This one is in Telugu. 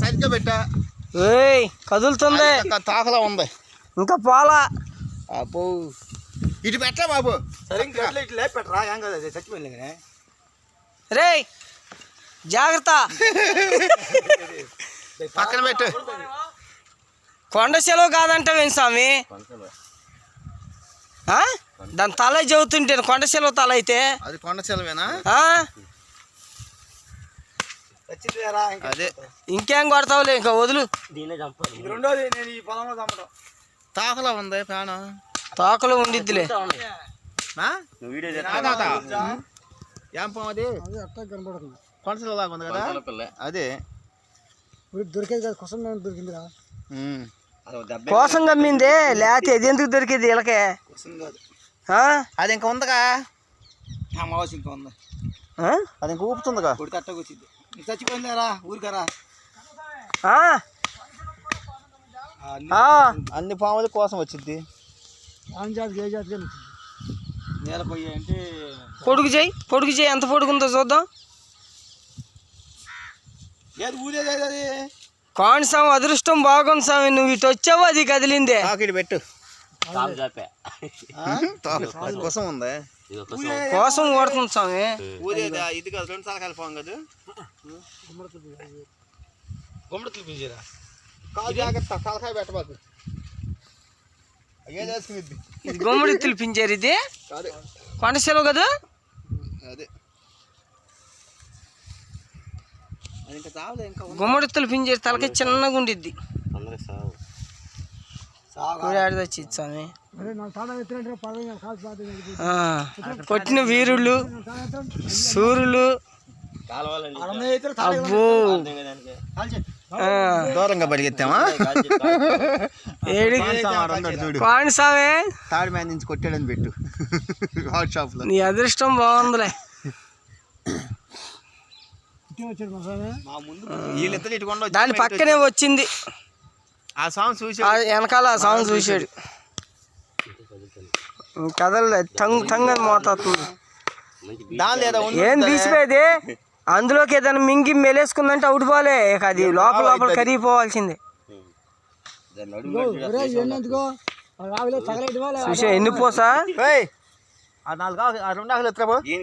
సరిగ్గా పెట్టా. ఏయ్ కదులుతుంది. తాకలా ఉంది. ఇంకా పోలా. అబ్బో. ఇటు పెట్టా బాబు. సరే ఇంకా అట్లా ఇట్లా లేపి పెట్టరా ఏం కదా చచ్చిపోయింది రేయ్ జాగ్రత్త. పక్కన పెట్టు. కొండ సెలవు కాదంటావేం స్వామి? ఆ? దాని తల చెబుతుంటే కొండ సెలవు తల అయితే. అది కొండ రా ఇంకా అదే. ఇంకేం కొడతావులే ఇంకా వదులు. ఇది రెండోది నేను ఈ పొలంలో చమ్మటం తాకలా ఉంది ప్రాణం తోకలు ఉండిద్దిలే. ఏం అది? కనపడుతుంది లాగా ఉంది కదా? అదే. ఇప్పుడు దొరికేది కదా కోసం దొరికిందిరా. కోసం లేకపోతే ఇది ఎందుకు దొరికింది వీళ్ళకే? కోసం కాదు. ఆ? అది ఇంకా ఉందిగా? అమావాస్య ఇంకా ఉంది? అది ఇంకా ఊపుతుందిగా. కొడితే అట్టకు వచ్చింది. నీకు చచ్చిపోయిందిరా ఊరికరా. ఆ? ఆ. అన్ని పాముల. కోసం వచ్చింది. జాతి ఏ జాతి నేల పొయ్యి అంటే పొడుగు చేయి పొడుగు చేయి. ఎంత పొడుగుందో చూద్దాం. ఏది ఊరేది ఏది అది? కాని స్వామి అదృష్టం బాగుంది స్వామి. నువ్వు ఇటు వచ్చావు అది కదిలిందే. పెట్టు. కోసం ఉంది? కోసం కొడుతుంది స్వామి. ఊరేదా ఇది కాదు రెండు తలకాయలు పాము కదా గుమ్మడతలు పిలిచిరా కాదు జాగ్రత్త తలకాయ పెట్టబాకు. అయ్యే చేసుకునిద్ది. ఇది గుమ్మడి పిలిపించారు ఇది? కాదు. కొండ సెలవు కదా? అదే. అది ఇంకా చావలే ఇంకా ఉంది. గుమ్మడి పిలిపించారు తలకి చిన్నగా ఉండిద్ది. ఊరి ఆడి వచ్చింది స్వామి. ఆ, కొట్టిన వీరుళ్ళు సూర్యులు అబ్బో. ఆ, దూరంగా పరిగెత్తామా? ఏడి చూడు. కాని స్వామి తాడి మీద నుంచి కొట్టాడని పెట్టు. హాట్ షాప్లో నీ అదృష్టం బాగుందిలే. మా ముందు వీళ్ళిద్దరు ఇటు కొండ దాని పక్కనే వచ్చింది. ఆ సాంగ్ చూసి ఆ వెనకాల ఆ సాంగ్ చూశాడు కదలలే. టంగ్ టంగ్ అని ఉంది ఏం తీసిపోయేది? అందులోకి ఏదైనా మింగి మెలేసుకుందంటే అవుట్ పోలే. ఇక అది లోపల లోపల కరిగిపోవాల్సిందే. చూసా ఎన్ని పోసా? నాలుగు రెండు ఆకులు.